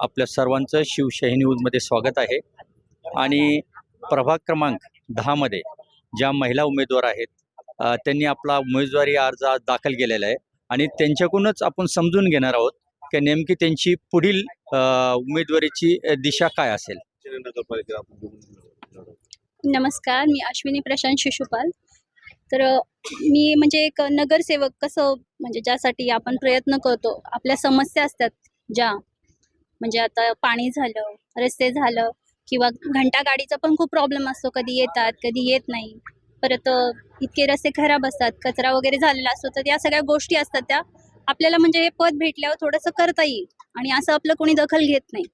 आपल्या सर्वांचं शिवशाही न्यूजमध्ये स्वागत आहे. आणि प्रभाग क्रमांक दहामध्ये ज्या महिला उमेदवार आहेत त्यांनी आपला उमेदवारी अर्ज आज दाखल केलेला आहे. आणि त्यांच्याकडूनच आपण समजून घेणार आहोत की नेमकी त्यांची पुढील उमेदवारीची दिशा काय असेल. नमस्कार मी अश्विनी प्रशांत शिशुपाल. तर मी म्हणजे एक नगरसेवक कसं म्हणजे ज्यासाठी आपण प्रयत्न करतो आपल्या समस्या असतात ज्या म्हणजे आता पाणी झालं रस्ते झालं किंवा घंटा गाडीचा पण खूप प्रॉब्लेम असतो. कधी येतात कधी येत नाही. परत इतके रस्ते खराब असतात कचरा वगैरे झालेला असतो तर या सगळ्या गोष्टी असतात. त्या आपल्याला म्हणजे हे पद भेटल्यावर थोडंसं करता येईल आणि असं आपलं कोणी दखल घेत नाही.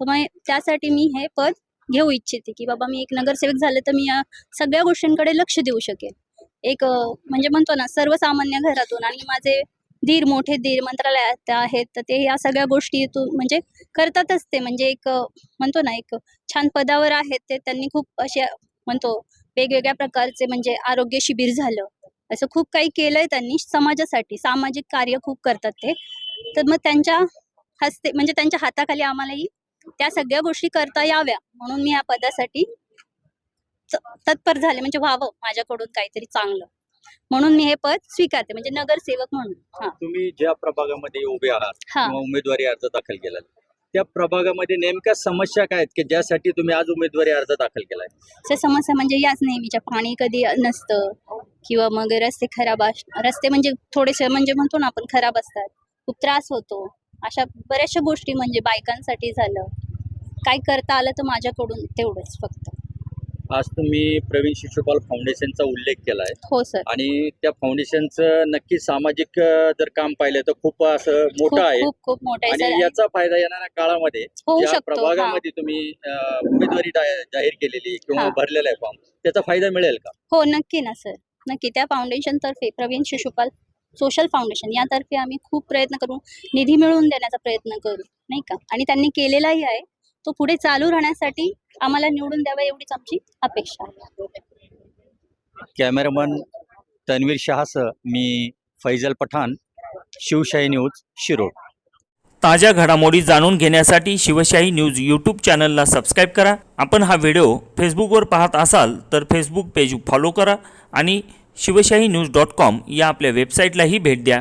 तर मग त्यासाठी मी हे पद घेऊ इच्छिते की बाबा मी एक नगरसेवक झाले तर मी या सगळ्या गोष्टींकडे लक्ष देऊ शकेल एक म्हणजे म्हणतो ना सर्वसामान्य घरातून आणि माझे धीर मोठे धीर मंत्रालयात आहेत तर ते या सगळ्या गोष्टी तू म्हणजे करतातच ते. म्हणजे एक म्हणतो ना एक छान पदावर आहेत ते. त्यांनी खूप असे म्हणतो वेगवेगळ्या प्रकारचे म्हणजे आरोग्य शिबिर झालं. असं खूप काही केलंय त्यांनी समाजासाठी. सामाजिक कार्य खूप करतात ते. तर मग त्यांच्या हस्ते म्हणजे त्यांच्या हाताखाली आम्हालाही त्या सगळ्या गोष्टी करता याव्या. म्हणून मी या पदासाठी तत्पर झाले. म्हणजे व्हावं माझ्याकडून काहीतरी चांगलं. म्हणून मी हे पद स्वीकारते म्हणजे नगरसेवक म्हणून. हा. तुम्ही ज्या प्रभागामध्ये उभे आहात हा. किंवा उमेदवारी अर्ज दाखल केला त्या प्रभागामध्ये नेमक्या समस्या काय आहेत की ज्यासाठी तुम्ही आज उमेदवारी अर्ज दाखल केलाय? त्या समस्या म्हणजे याच नेहमीच्या पाणी कधी नसतं किंवा मग रस्ते खराब अस रस्ते म्हणजे थोडेसे म्हणजे म्हणतो ना आपण खराब असतात खूप त्रास होतो. अशा बऱ्याचशा गोष्टी म्हणजे बायकांसाठी झालं. काय करता आलं तर माझ्याकडून तेवढंच फक्त. आज तुम्ही प्रवीण शिशुपाल फाउंडेशनचा उल्लेख केलाय. हो सर. आणि त्या फाउंडेशनचं नक्की सामाजिक जर काम पाहिलं तर खूप असं मोठं आहे. खूप खूप मोठं आहे आणि सर. याचा फायदा येणाऱ्या काळामध्ये होऊ ज्या शकतो हा. प्रभागामध्ये तुम्ही अ, उमेदवारी जा- जाहीर केलेली किंवा हा. भरलेला आहे फॉर्म त्याचा फायदा मिळेल का? हो नक्की ना सर. नक्की. त्या फाउंडेशन तर्फे प्रवीण शिशुपाल सोशल फाउंडेशन यातर्फे आम्ही खूप प्रयत्न करू निधी मिळवून देण्याचा प्रयत्न करू नाही का? आणि त्यांनी केलेलाही आहे. तो पुढे चालू राहण्यासाठी आम्हाला निवडून द्यावा एवढीच आमची अपेक्षा आहे. कॅमेरामन तन्वीर शहासह मी फैजल पठाण शिवशाही न्यूज शिरोड ताज्या घडामोडी जाणून घेण्यासाठी शिवशाही न्यूज यूट्यूब चॅनलला सबस्क्राईब करा. आपण हा व्हिडिओ फेसबुकवर पाहत असाल तर फेसबुक पेज फॉलो करा आणि शिवशाही न्यूज डॉट कॉम या आपल्या वेबसाईटलाही भेट द्या.